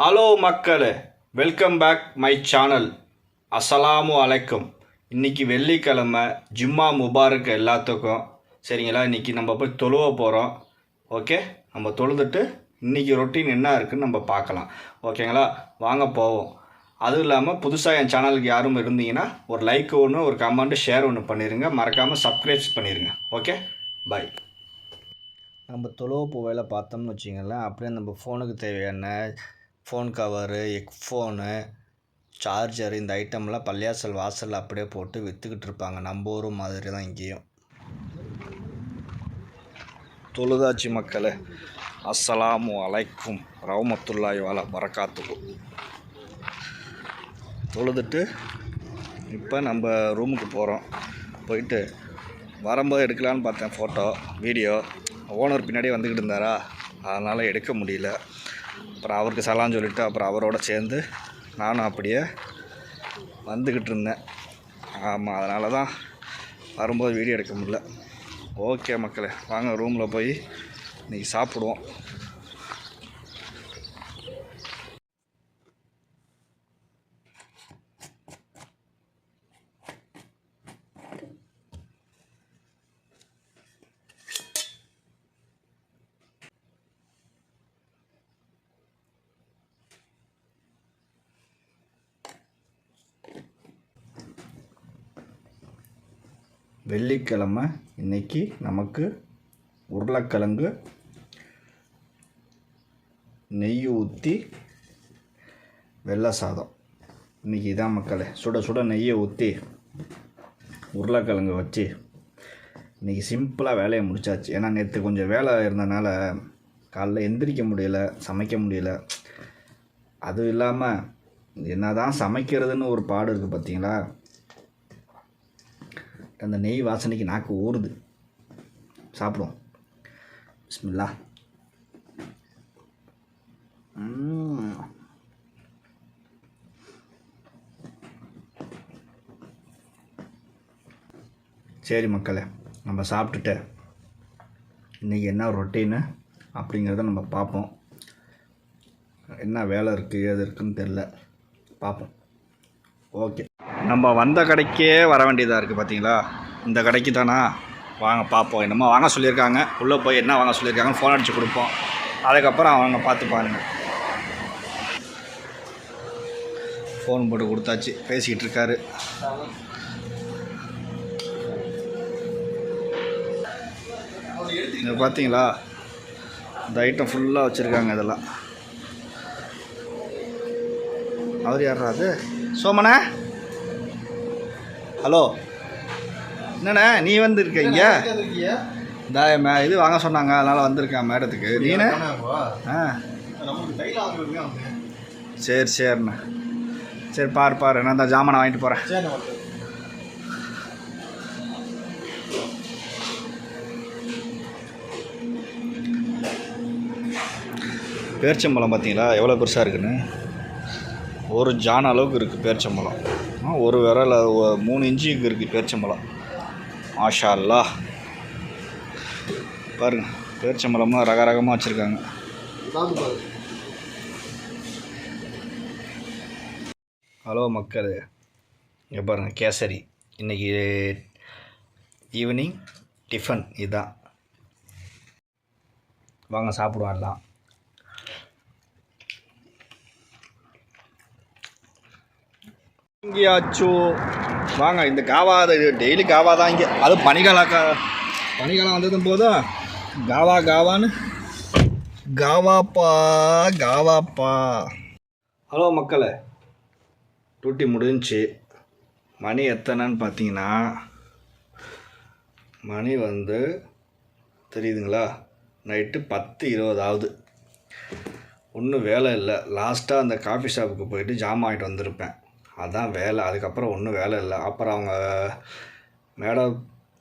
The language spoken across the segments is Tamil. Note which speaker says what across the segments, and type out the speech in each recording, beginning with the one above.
Speaker 1: ஹலோ மக்களே வெல்கம் பேக் மை சேனல் அஸ்ஸலாமு அலைக்கும். இன்றைக்கி வெள்ளிக்கிழமை ஜும்மா முபாரக் எல்லாத்துக்கும். சரிங்களா? இன்னைக்கு நம்ம போய் தொழுவ போகிறோம் ஓகே நம்ம தொழுதுட்டு இன்றைக்கி ரொட்டீன் என்ன இருக்குதுன்னு நம்ம பார்க்கலாம். ஓகேங்களா வாங்க போவோம். அதுவும் இல்லாமல் புதுசாக என் சேனலுக்கு யாரும் இருந்தீங்கன்னா ஒரு லைக் ஒன்று ஒரு கமெண்ட்டு ஷேர் ஒன்று பண்ணிடுங்க மறக்காமல் சப்ஸ்கிரைப்ஸ் பண்ணிடுங்க ஓகே பை நம்ம தொழுவப்பு வேலை பார்த்தோம்னு வச்சிங்களேன் அப்படியே நம்ம ஃபோனுக்கு தேவையான ஃபோன் கவரு எக்ஃபோனு சார்ஜர் இந்த ஐட்டம்லாம் பள்ளியாசல் வாசலில் அப்படியே போட்டு விற்றுக்கிட்டு இருப்பாங்க. நம்ம ஊர் மாதிரி தான் இங்கேயும். தொழுதாச்சி மக்களே அஸ்ஸலாமு அலைக்கும் ரவுமத்துல்லாய் வாலா பரக்காத்துக்கும் தொழுதுட்டு இப்போ நம்ம ரூமுக்கு போகிறோம் போயிட்டு வரும்போது எடுக்கலான்னு பார்த்தேன் ஃபோட்டோ வீடியோ ஓனர் பின்னாடியே வந்துக்கிட்டு இருந்தாரா? அதனால் எடுக்க முடியல. அப்புறம் அவருக்கு சலான்னு சொல்லிவிட்டு அப்புறம் அவரோட சேர்ந்து நானும் அப்படியே வந்துக்கிட்டு இருந்தேன். ஆமாம் அதனால தான் வரும்போது வீடியோ எடுக்க முடியல. ஓகே மக்களே வாங்க ரூமில் போய் இன்றைக்கி சாப்பிடுவோம். வெள்ளிக்கிழமை இன்னைக்கு நமக்கு உருளைக்கிழங்கு நெய் ஊற்றி வெள்ளை சாதம். இன்றைக்கி இதான் மக்களே சுட சுட நெய்யை ஊற்றி உருளைக்கிழங்கு வச்சு இன்றைக்கி சிம்பிளாக வேலையை முடிச்சாச்சு. ஏன்னா நேற்று கொஞ்சம் வேலை இருந்தனால காலைல எந்திரிக்க முடியல சமைக்க முடியல. அதுவும் இல்லாமல் என்ன தான் சமைக்கிறதுன்னு ஒரு பாடு இருக்குது பார்த்தீங்களா அந்த நெய் வாசனைக்கு நாக்கு ஊறுது. சாப்பிடுவோம். பிஸ்மில்லா. சரி மக்களே நம்ம சாப்பிட்டுட்டு இன்றைக்கி என்ன ரொட்டீனு அப்படிங்கிறத நம்ம பார்ப்போம். என்ன வேலை இருக்குது எது இருக்குதுன்னு தெரில பார்ப்போம். ஓகே. நம்ம வந்த கடைக்கே வர வேண்டியதாக இருக்குது பார்த்தீங்களா இந்த கடைக்கு தானா? வாங்க பார்ப்போம் என்னமோ வாங்க சொல்லியிருக்காங்க. உள்ளே போய் என்ன வாங்க சொல்லியிருக்காங்கன்னு ஃபோன் அடித்து கொடுப்போம். அதுக்கப்புறம் அவங்க பார்த்து பாருங்க. ஃபோன் போட்டு கொடுத்தாச்சு. பேசிக்கிட்டு இருக்காரு. இது பார்த்தீங்களா இந்த ஐட்டம் ஃபுல்லாக வச்சுருக்காங்க இதெல்லாம். அவர் யாரா அது? சோமனே? ஹலோ. என்னண்ணே நீ வந்திருக்க இங்கே இந்த மே இது வாங்க சொன்னாங்க அதனால் வந்திருக்கேன் மேடத்துக்கு. நீனு? ஆ. சரி சரிண்ணே. சரி பாரு பாரு. நான் தான் ஜாமானை வாங்கிட்டு போகிறேன் பேர்ச்சம்பழம் பார்த்தீங்களா? எவ்வளோ பெருசாக இருக்குன்னு? ஒரு ஜான் அளவுக்கு இருக்குது பேர்ச்சம்பழம். ஆ, ஒரு விரல் ஒ- மூணு இன்ச்சுக்கு இருக்குது பேர்ச்சம்பழம். மாஷா அல்லா பாருங்க பேர்ச்சம்பழமாக ரக ரகமாக வச்சுருக்காங்க. ஹலோ மக்கள் இங்கே பாருங்கள் கேசரி. இன்றைக்கி ஈவினிங் டிஃபன் இதுதான் வாங்க சாப்பிடுவோம் எல்லாம். இங்கேயாச்சோ வாங்க இந்த காவா டெய்லி காவா தான் இங்கே. அது பனிகாலம் கா பனிகாலம் வந்ததும் போதும் காவா காவான்னு. காவாப்பா காவாப்பா. ஹலோ மக்களே. டூட்டி முடிஞ்சுச்சு மணி எத்தனைன்னு பார்த்தீங்கன்னா மணி வந்து தெரியுதுங்களா? நைட்டு பத்து இருபது ஆகுது. ஒன்றும் வேலை இல்லை. லாஸ்ட்டாக அந்த காஃபி ஷாப்புக்கு போயிட்டு ஜாமான் ஆகிட்டு வந்திருப்பேன். அதான் வேலை. அதுக்கப்புறம் ஒன்றும் வேலை இல்லை. அப்புறம் அவங்க மேட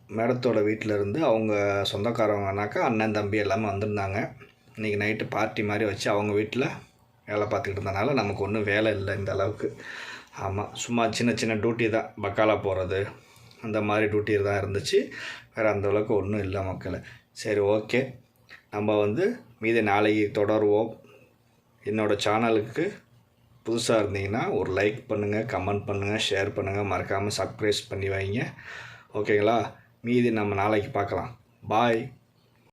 Speaker 1: மேடத்தோட வீட்டில் இருந்து அவங்க சொந்தக்காரவங்கனாக்கா அண்ணன் தம்பி எல்லாமே வந்திருந்தாங்க. இன்றைக்கி நைட்டு பார்ட்டி மாதிரி வச்சு அவங்க வீட்டில் வேலை பார்த்துக்கிட்டு இருந்தனால நமக்கு ஒன்றும் வேலை இல்லை இந்த அளவுக்கு. ஆமாம் சும்மா சின்ன சின்ன டியூட்டி தான். பக்காலா போகிறது அந்த மாதிரி டியூட்டி தான் இருந்துச்சு. வேறு அந்த அளவுக்கு ஒன்றும் இல்லை மக்களை. சரி ஓகே நம்ம வந்து மீதி நாளைக்கு தொடருவோம். என்னோடய சேனலுக்கு புதுசாக இருந்தீங்கன்னா ஒரு லைக் பண்ணுங்கள் கமெண்ட் பண்ணுங்கள் ஷேர் பண்ணுங்கள் மறக்காமல் சப்ஸ்கிரைப் பண்ணி வைங்க. ஓகேங்களா மீதி நம்ம நாளைக்கு பார்க்கலாம். பாய்